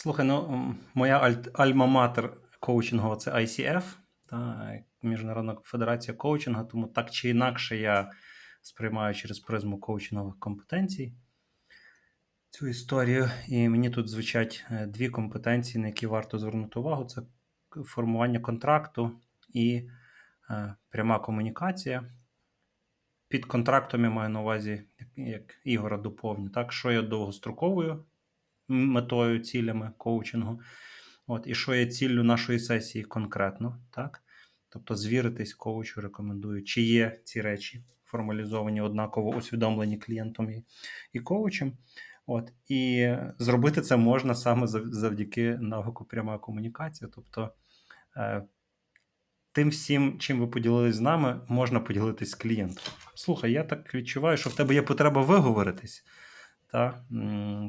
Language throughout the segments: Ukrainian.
Слухай, ну моя альма-матер коучингова це ICF, та, Міжнародна федерація коучингу, тому так чи інакше я сприймаю через призму коучингових компетенцій цю історію. І мені тут звучать е, дві компетенції, на які варто звернути увагу: це формування контракту і е, пряма комунікація. Під контрактом я маю на увазі, як, Ігора доповню, так, що є довгостроковою метою, цілями коучингу, от, і що є ціллю нашої сесії конкретно, так? Тобто звіритись коучу рекомендую, чи є ці речі формалізовані, однаково усвідомлені клієнтом і, і коучем. От, і зробити це можна саме завдяки навику пряма комунікація. Тобто е, тим всім, чим ви поділились з нами, можна поділитись з клієнтом. Слухай, я так відчуваю, що в тебе є потреба виговоритись. Та?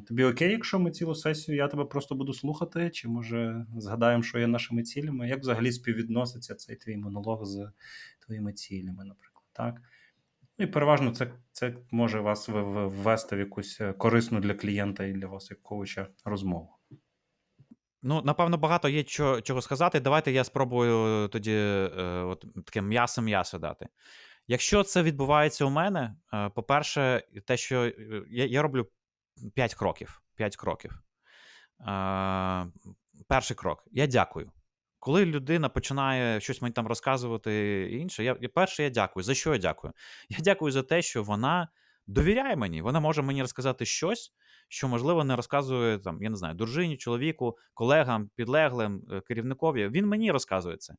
Тобі окей, якщо ми цілу сесію, я тебе просто буду слухати, чи може згадаємо, що є нашими цілями? Як взагалі співвідноситься цей твій монолог з твоїми цілями, наприклад? Так? Ну і переважно це, це може вас ввести в якусь е, корисну для клієнта і для вас, як коуча, розмову. Ну, напевно, багато є чого, чого сказати. Давайте я спробую тоді е, от, таке м'ясо-м'ясо дати. Якщо це відбувається у мене, е, по-перше, те, що е, я, я роблю 5 кроків. 5 кроків. Е, перший крок. Я дякую. Коли людина починає щось мені там розказувати інше, я, перше, я дякую. За що я дякую? Я дякую за те, що вона довіряє мені. Вона може мені розказати щось, що, можливо, не розказує там, я не знаю, дружині, чоловіку, колегам, підлеглим, керівникові. Він мені розказує це.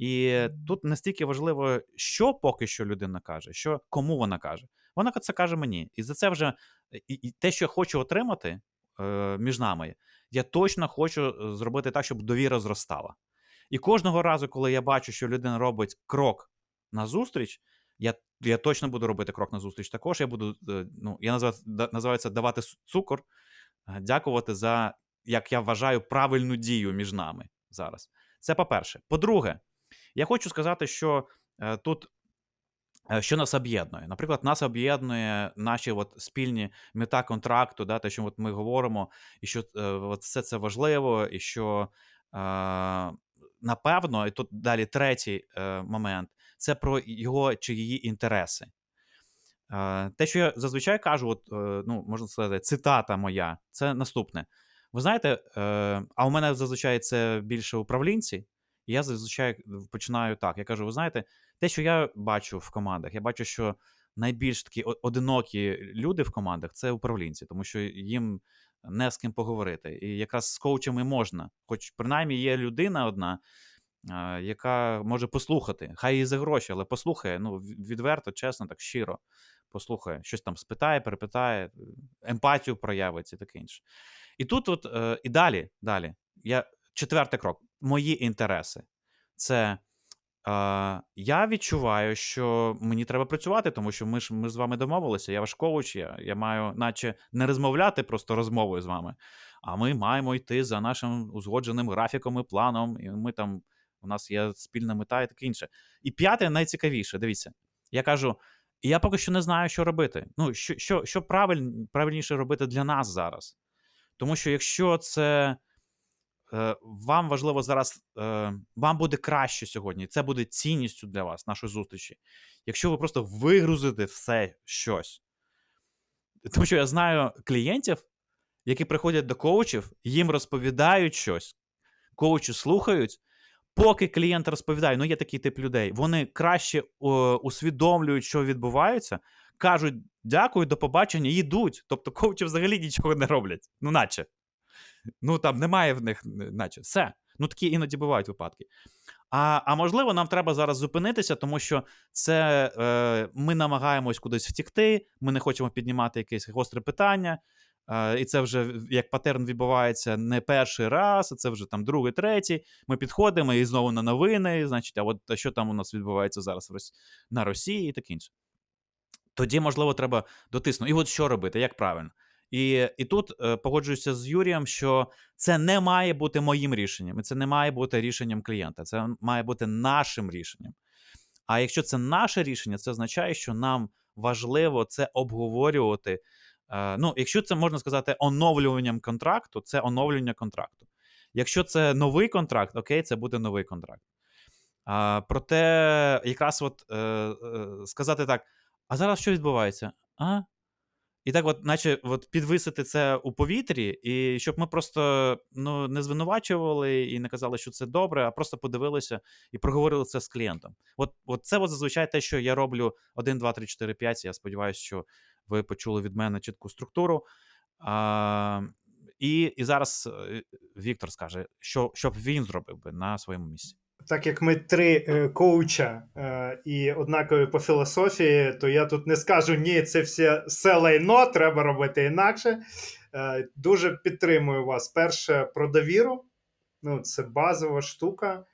І тут настільки важливо, що поки що людина каже, що кому вона каже. Вона це каже мені. І за це вже і, і те, що я хочу отримати е, між нами, я точно хочу е, зробити так, щоб довіра зростала. І кожного разу, коли я бачу, що людина робить крок назустріч, я я точно буду робити крок назустріч. Також я буду, е, ну, я називаю, називаю це давати цукор, е, дякувати за, як я вважаю, правильну дію між нами зараз. Це по-перше. По-друге, я хочу сказати, що е, тут. е, Що нас об'єднує? Наприклад, нас об'єднує наші от спільні мета контракту, да, те, що от ми говоримо, і що е, от все це важливо, і що е, напевно, і тут далі третій е, момент це про його чи її інтереси. Е, те, що я зазвичай кажу, от, е, ну, можна сказати, цитата моя, це наступне. Ви знаєте, е, а у мене зазвичай це більше управлінці, я зазвичай починаю так. Я кажу: ви знаєте, те, що я бачу в командах, я бачу, що найбільш такі одинокі люди в командах це управлінці, тому що їм не з ким поговорити. І якраз з коучами можна, хоч принаймні є людина одна, яка може послухати. Хай і за гроші, але послухає. Ну, відверто, чесно, так щиро послухає, щось там спитає, перепитає, емпатію проявить і таке інше. І тут, от, е, і далі, далі. Я, четвертий крок. Мої інтереси. Це е, я відчуваю, що мені треба працювати, тому що ми ж ми з вами домовилися. Я ваш коуч, я, я маю, наче не розмовляти просто розмовою з вами, а ми маємо йти за нашим узгодженим графіком і планом. І ми там, у нас є спільна мета і таке інше. І п'яте найцікавіше, дивіться, я кажу. Я поки що не знаю, що робити. Ну, що що, що правиль, правильніше робити для нас зараз. Тому що якщо це вам важливо зараз, е, вам буде краще сьогодні, це буде цінністю для вас, нашої зустрічі. Якщо ви просто вигрузите все щось. Тому що я знаю клієнтів, які приходять до коучів, їм розповідають щось, коучі слухають. Поки клієнт розповідає, ну є такий тип людей, вони краще о, усвідомлюють, що відбувається, кажуть дякую, до побачення, і йдуть. Тобто коучі взагалі нічого не роблять. Ну, наче. Ну там немає в них, наче все. Ну такі іноді бувають випадки. А а можливо, нам треба зараз зупинитися, тому що це е, ми намагаємось кудись втікти, ми не хочемо піднімати якесь гостре питання. Е, і це вже як патерн відбувається не перший раз, а це вже там другий, третій. Ми підходимо і знову на новини. Значить, а от що там у нас відбувається зараз на Росії і таке інше. Тоді, можливо, треба дотиснути. І от що робити, як правильно. І і тут е, погоджуюся з Юрієм, що це не має бути моїм рішенням, і це не має бути рішенням клієнта. Це має бути нашим рішенням. А якщо це наше рішення, це означає, що нам важливо це обговорювати Е, ну, якщо це можна сказати оновлюванням контракту, це оновлення контракту. Якщо це новий контракт, окей, це буде новий контракт. А, проте, якраз от е, е, сказати так: а зараз що відбувається? А? І так, от, наче, от підвисити це у повітрі, і щоб ми просто ну, не звинувачували і не казали, що це добре, а просто подивилися і проговорили це з клієнтом. От, от це от зазвичай те, що я роблю 1, 2, 3, 4, 5. Я сподіваюся, що ви почули від мене чітку структуру. А, і, і зараз е, Віктор скаже, що, що він зробив би на своєму місці. Так як ми три е, коуча е, і однакові по філософії, то я тут не скажу ні, це все все лайно, треба робити інакше. Е, дуже підтримую вас. Перше про довіру. Ну, це базова штука.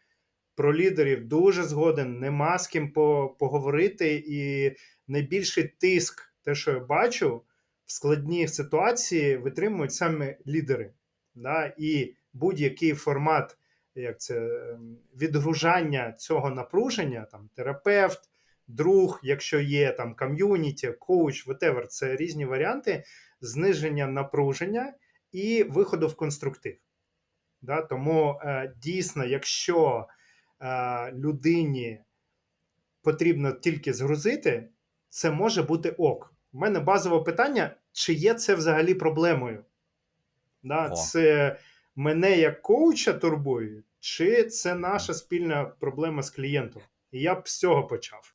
Про лідерів дуже згоден, нема з ким по- поговорити. І найбільший тиск, те, що я бачу, в складній ситуації витримують саме лідери. Да? І будь-який формат як це ем, відгружання цього напруження, там терапевт, друг, якщо є там ком'юніті, коуч, whatever, це різні варіанти зниження напруження і виходу в конструктив. Да? Тому е, дійсно, якщо е, людині потрібно тільки згрузити, це може бути ок. У мене базове питання: чи є це взагалі проблемою? Да? Це мене як коуча турбує, чи це наша спільна проблема з клієнтом? І я б з цього почав.